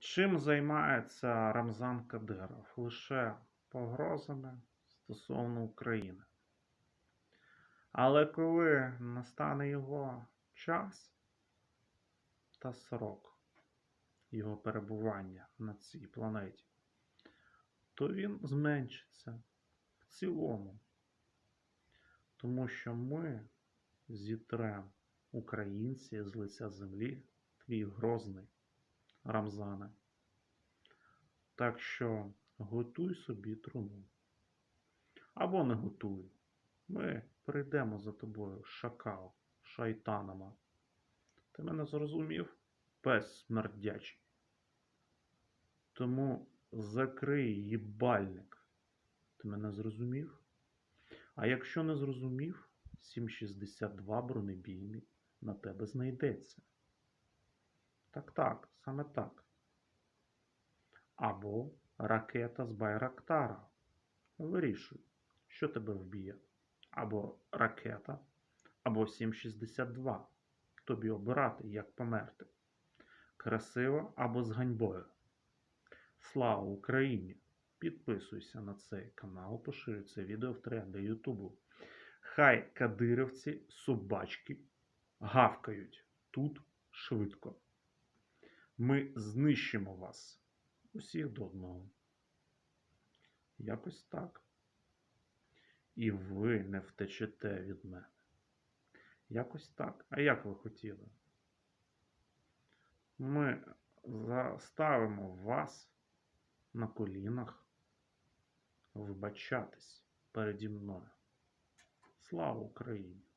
Чим займається Рамзан Кадиров? Лише погрозами стосовно України. Але коли настане його час та срок його перебування на цій планеті, то він зменшиться в цілому. Тому що ми зітрем українці з лиця землі, твій грозний Рамзане. Так що готуй собі труну. Або не готуй. Ми прийдемо за тобою, шакал, шайтанама. Ти мене зрозумів, пес смердячий. Тому закрий їбальник. Ти мене зрозумів? А якщо не зрозумів, 762 бронебійний на тебе знайдеться. Так, так, саме так. Або ракета з Байрактара. Вирішуй, що тебе вб'є. Або ракета, або 762. Тобі обирати, як померти. Красиво або з ганьбою. Слава Україні! Підписуйся на цей канал, поширюй це відео в тренди Ютубу. Хай кадирівці, собачки гавкають тут швидко. Ми знищимо вас усіх до одного. Якось так. І ви не втечете від мене. Якось так. А як ви хотіли? Ми заставимо вас на колінах вибачатись переді мною. Слава Україні!